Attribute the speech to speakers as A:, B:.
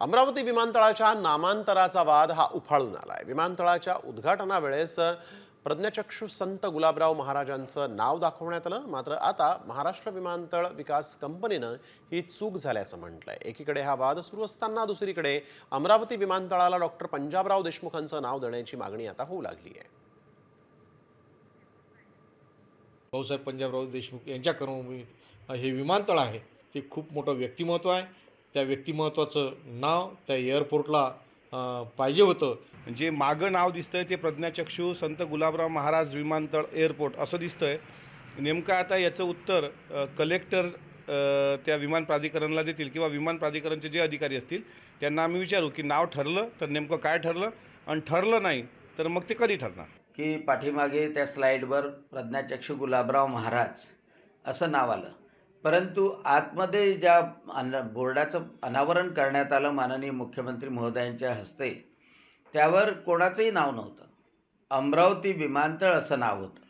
A: अमरावती विमानतळाच्या नामांतराचा वाद हा उफाळून आलाय. विमानतळाच्या उद्घाटनावेळेस प्रज्ञचक्षू संत गुलाबराव महाराजांचं नाव दाखवण्यात आलं. मात्र आता महाराष्ट्र विमानतळ विकास कंपनीनं ही चूक झाल्याचं म्हटलंय. एकीकडे हा वाद सुरू असताना दुसरीकडे अमरावती विमानतळाला डॉक्टर पंजाबराव देशमुखांचं नाव देण्याची मागणी आता होऊ लागली आहे.
B: भाऊसाहेब पंजाबराव देशमुख यांच्या कर्मभूमीत हे विमानतळ आहे ते खूप मोठं व्यक्तिमत्व आहे. त्या व्यक्तिमत्वाचं नाव त्या एअरपोर्टला पाहिजे होतं.
C: जे मागं नाव दिसतंय ते प्रज्ञाचक्षू संत गुलाबराव महाराज विमानतळ एअरपोर्ट असं दिसतंय. नेमकं आता याचं उत्तर कलेक्टर त्या विमान प्राधिकरणला देतील किंवा विमान प्राधिकरणचे जे अधिकारी असतील त्यांना आम्ही विचारू की नाव ठरलं तर नेमकं काय ठरलं आणि ठरलं नाही तर मग ते कधी ठरणार?
D: की पाठीमागे त्या स्लाईडवर प्रज्ञाचक्षू गुलाबराव महाराज असं नाव आलं. परंतु आतमध्ये ज्या अन बोर्डाचं अनावरण करण्यात आलं माननीय मुख्यमंत्री महोदयांच्या हस्ते त्यावर कोणाचंही नाव नव्हतं. अमरावती विमानतळ असं नाव होतं.